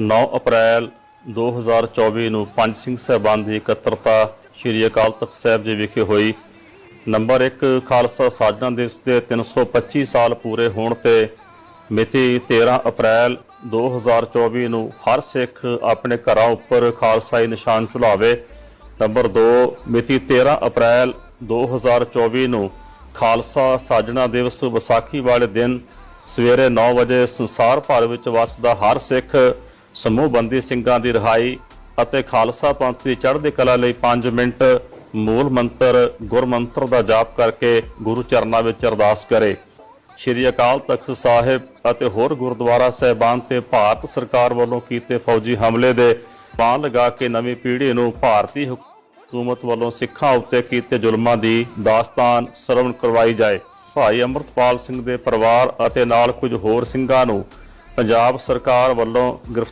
9 ਅਪ੍ਰੈਲ 2024 ਨੂੰ ਪੰਜ ਸਿੰਘ ਸਾਹਿਬਾਨ ਦੀ ਇਕੱਤਰਤਾ ਸ੍ਰੀ ਅਕਾਲ ਤਖਤ ਸਾਹਿਬ ਜੀ ਵਿਖੇ ਹੋਈ। ਨੰਬਰ 1 ਖਾਲਸਾ ਸਾਜਨਾ ਦਿਵਸ ਦੇ 325 ਸਾਲ ਪੂਰੇ ਹੋਣ ਤੇ ਮਿਤੀ 13 ਅਪ੍ਰੈਲ 2024 ਨੂੰ ਹਰ ਸਿੱਖ ਆਪਣੇ ਘਰਾਂ ਉੱਪਰ ਖਾਲਸਾਈ ਨਿਸ਼ਾਨ ਝੁਲਾਵੇ। ਨੰਬਰ 2 ਮਿਤੀ 13 ਅਪ੍ਰੈਲ 2024 ਨੂੰ ਖਾਲਸਾ ਸਾਜਣਾ ਦਿਵਸ ਵਿਸਾਖੀ ਵਾਲੇ ਦਿਨ ਸਵੇਰੇ 9 ਵਜੇ ਸੰਸਾਰ ਭਰ ਵਿੱਚ ਵਸਦਾ ਹਰ ਸਿੱਖ ਸਮੂਹ ਬੰਦੀ ਸਿੰਘਾਂ ਦੀ ਰਿਹਾਈ ਅਤੇ ਖਾਲਸਾ ਪੰਥ ਦੀ ਚੜ੍ਹਦੀ ਕਲਾ ਲਈ 5 ਮਿੰਟ ਮੂਲ ਮੰਤਰ ਗੁਰਮੰਤਰ ਦਾ ਜਾਪ ਕਰਕੇ ਗੁਰੂ ਚਰਨਾਂ ਵਿੱਚ ਅਰਦਾਸ ਕਰੇ। ਸ਼੍ਰੀ ਅਕਾਲ ਤਖਤ ਸਾਹਿਬ ਅਤੇ ਹੋਰ ਗੁਰਦੁਆਰਾ ਸਹਿਬਾਨ ਤੇ ਭਾਰਤ ਸਰਕਾਰ ਵੱਲੋਂ ਕੀਤੇ ਫੌਜੀ ਹਮਲੇ ਦੇ ਬਾਣ ਲਗਾ ਕੇ ਨਵੀਂ ਪੀੜ੍ਹੀ ਨੂੰ ਭਾਰਤੀ ਹਕੂਮਤ ਵੱਲੋਂ ਸਿੱਖਾਂ ਉੱਤੇ ਕੀਤੇ ਜ਼ੁਲਮਾਂ ਦੀ ਦਾਸਤਾਨ ਸਰਵਣ ਕਰਵਾਈ ਜਾਏ। ਭਾਈ ਅੰਮ੍ਰਿਤਪਾਲ ਸਿੰਘ ਦੇ ਪਰਿਵਾਰ ਅਤੇ ਨਾਲ ਕੁਝ ਹੋਰ ਸਿੰਘਾਂ ਨੂੰ ਪੰਜਾਬ ਸਰਕਾਰ ਵੱਲੋਂ ਗ੍ਰਿਫਤਾਰ